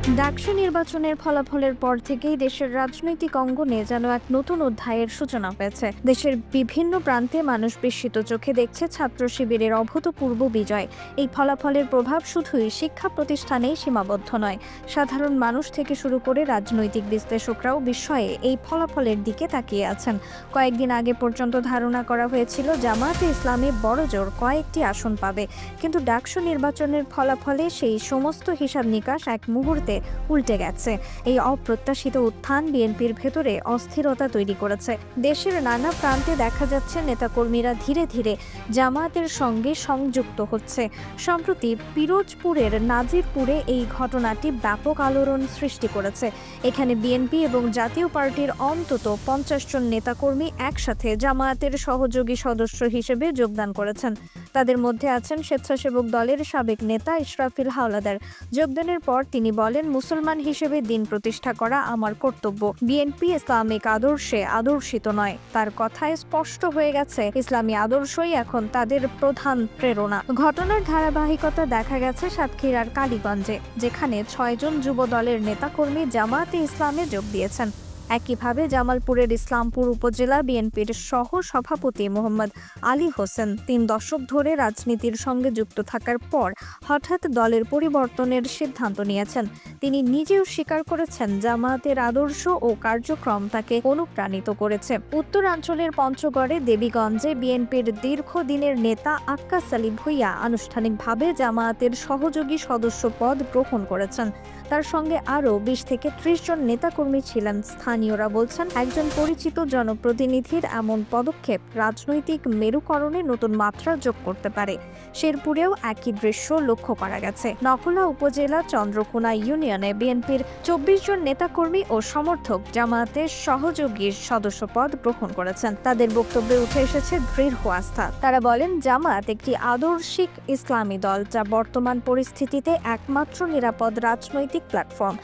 ডাকসু নির্বাচনের ফলাফলের পর থেকেই দেশের রাজনৈতিক অঙ্গনে যেন এক নতুন অধ্যায়ের সূচনা পেয়েছে। দেশের বিভিন্ন প্রান্তে মানুষ বিস্মিত চোখে দেখছে ছাত্র শিবিরের অভূতপূর্ব বিজয়। এই ফলাফলের প্রভাব শুধুই শিক্ষা প্রতিষ্ঠানেই সীমাবদ্ধ নয়। সাধারণ মানুষ থেকে শুরু করে রাজনৈতিক বিশ্লেষকরাও বিস্ময়ে এই ফলাফলের দিকে তাকিয়ে আছেন। কয়েকদিন আগে পর্যন্ত ধারণা করা হয়েছিল, জামায়াতে ইসলামী বড়জোর কয়েকটি আসন পাবে। কিন্তু ডাকসু নির্বাচনের ফলাফলে সেই সমস্ত হিসাব নিকাশ এক মুহূর্তে উল্টে গেছে। এই অপ্রত্যাশিত উত্থান বিএনপির ভেতরে অস্থিরতা তৈরি করেছে। দেশের নানা প্রান্তে দেখা যাচ্ছে নেতাকর্মীরা ধীরে ধীরে জামায়াতের সঙ্গে সংযুক্ত হচ্ছে। সম্প্রতি পিরোজপুরের নাজিরপুরে এই ঘটনাটি ব্যাপক আলোড়ন সৃষ্টি করেছে। এখানে বিএনপি এবং জাতীয় পার্টির অন্তত পঞ্চাশ জন নেতাকর্মী একসাথে জামায়াতের সহযোগী সদস্য হিসেবে যোগদান করেছেন। তাদের মধ্যে আছেন স্বেচ্ছাসেবক দলের সাবেক নেতা ইশরাফিল হাওলাদার। যোগদানের পর তিনি বলেন মুসলমান হিসেবে দিন প্রতিষ্ঠা করা আমার কর্তব্য। বিএনপি ইসলামিক আদর্শে আদর্শিত নয়। তার কথায় স্পষ্ট হয়ে গেছে, ইসলামী আদর্শই এখন তাদের প্রধান প্রেরণা। ঘটনার ধারাবাহিকতা দেখা গেছে সাতক্ষীরার কালীগঞ্জে, যেখানে ছয়জন যুব দলের নেতাকর্মী জামায়াতে ইসলামে যোগ দিয়েছেন। একইভাবে জামালপুরের ইসলামপুর উপজেলা বিএনপির সহ সভাপতি মোহাম্মদ আলী হোসেন তিন দশক ধরে রাজনীতির সঙ্গে যুক্ত থাকার পর হঠাৎ দলের পরিবর্তনের সিদ্ধান্ত নিয়েছেন। তিনি নিজেও স্বীকার করেছেন জামায়াতের আদর্শ ও কার্যক্রম তাকে অনুপ্রাণিত করেছে। উত্তরাঞ্চলের পঞ্চগড়ে দেবীগঞ্জে বিএনপির দীর্ঘদিনের নেতা আক্কাস আলী ভুইয়া আনুষ্ঠানিকভাবে জামায়াতের সহযোগী সদস্য পদ গ্রহণ করেছেন। তার সঙ্গে আরও বিশ থেকে ত্রিশ জন নেতাকর্মী ছিলেন স্থানীয়রা বলছেন, একজন পরিচিত জনপ্রতিনিধির এমন পদক্ষেপ রাজনৈতিক মেরুকরণে নতুন মাত্রা যোগ করতে পারে। শেরপুরেও একই দৃশ্য লক্ষ্য করা গেছে। নকলা উপজেলা চন্দ্রকোনা ইউনিয়নে বিএনপির চব্বিশ জন নেতাকর্মী ও সমর্থক জামায়াতের সহযোগীর সদস্য পদ গ্রহণ করেছেন। তাদের বক্তব্যে উঠে এসেছে দৃঢ় আস্থা। তারা বলেন, জামায়াত একটি আদর্শিক ইসলামী দল যা বর্তমান পরিস্থিতিতে একমাত্র নিরাপদ রাজনৈতিক প্ল্যাটফর্ম।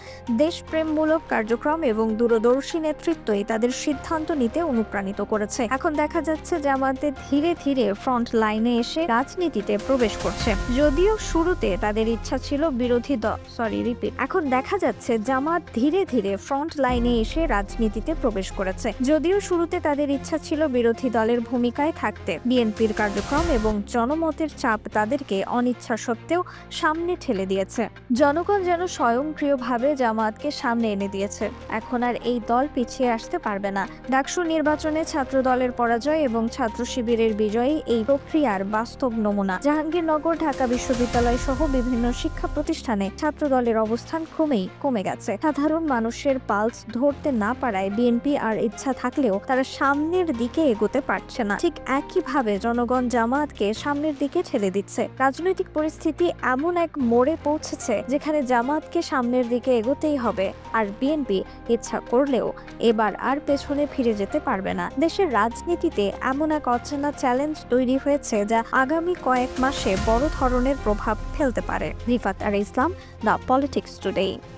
দেশপ্রেমমূলক কার্যক্রম এবং দূরদর্শী নেতৃত্বই তাদের সিদ্ধান্ত নিতে অনুপ্রাণিত করেছে। এখন দেখা যাচ্ছে জামায়াতে ধীরে ধীরে ফ্রন্ট লাইনে এসে রাজনীতিতে প্রবেশ করছে। যদিও শুরুতে তাদের ইচ্ছা ছিল বিরোধী দল সরি রিপিট এখন দেখা যাচ্ছে জামাত ধীরে ধীরে ফ্রন্ট লাইনে এসে রাজনীতিতে প্রবেশ করেছে। যদিও শুরুতে তাদের ইচ্ছা ছিল বিরোধী দলের ভূমিকায় থাকতে। বিএনপির কার্যক্রম এবং জনমতের চাপ তাদেরকে অনিচ্ছা সত্ত্বেও সামনে ঠেলে দিয়েছে। জনগণ যেন স্বয়ংক্রিয়ভাবে জামাতকে সামনে এনে দিয়েছে। এখন আর এই দল পিছিয়ে আসতে পারবে না। ডাকসু নির্বাচনে ছাত্র দলের পরাজয় এবং ছাত্র শিবিরের বিজয়ী এই প্রক্রিয়ার বাস্তব নমুনা। জাহাঙ্গীরনগর, ঢাকা বিশ্ববিদ্যালয় সহ বিভিন্ন শিক্ষা প্রতিষ্ঠানে ছাত্র দলের অবস্থান ক্রমেই কমে গেছে। সাধারণ মানুষের পালস ধরতে না পারায় বিএনপি আর ইচ্ছা থাকলেও তারা সামনের দিকে এগোতে পারছে না। ঠিক একইভাবে জনগণ জামায়াতকে সামনের দিকে ঠেলে দিচ্ছে। রাজনৈতিক পরিস্থিতি এমন এক মোড়ে পৌঁছেছে যেখানে জামায়াতকে সামনের দিকে এগোতেই হবে। আর বিএনপি ইচ্ছা করলেও এবার আর পেছনে ফিরে যেতে পারবে না। দেশের রাজনীতিতে এমন এক অচেনা চ্যালেঞ্জ তৈরি হয়েছে যা আগামী কয়েক মাসে বড় ধরনের প্রভাব ফেলতে পারে। রিফাত আর ইসলাম, দ্য পলিটিক্স টুডে।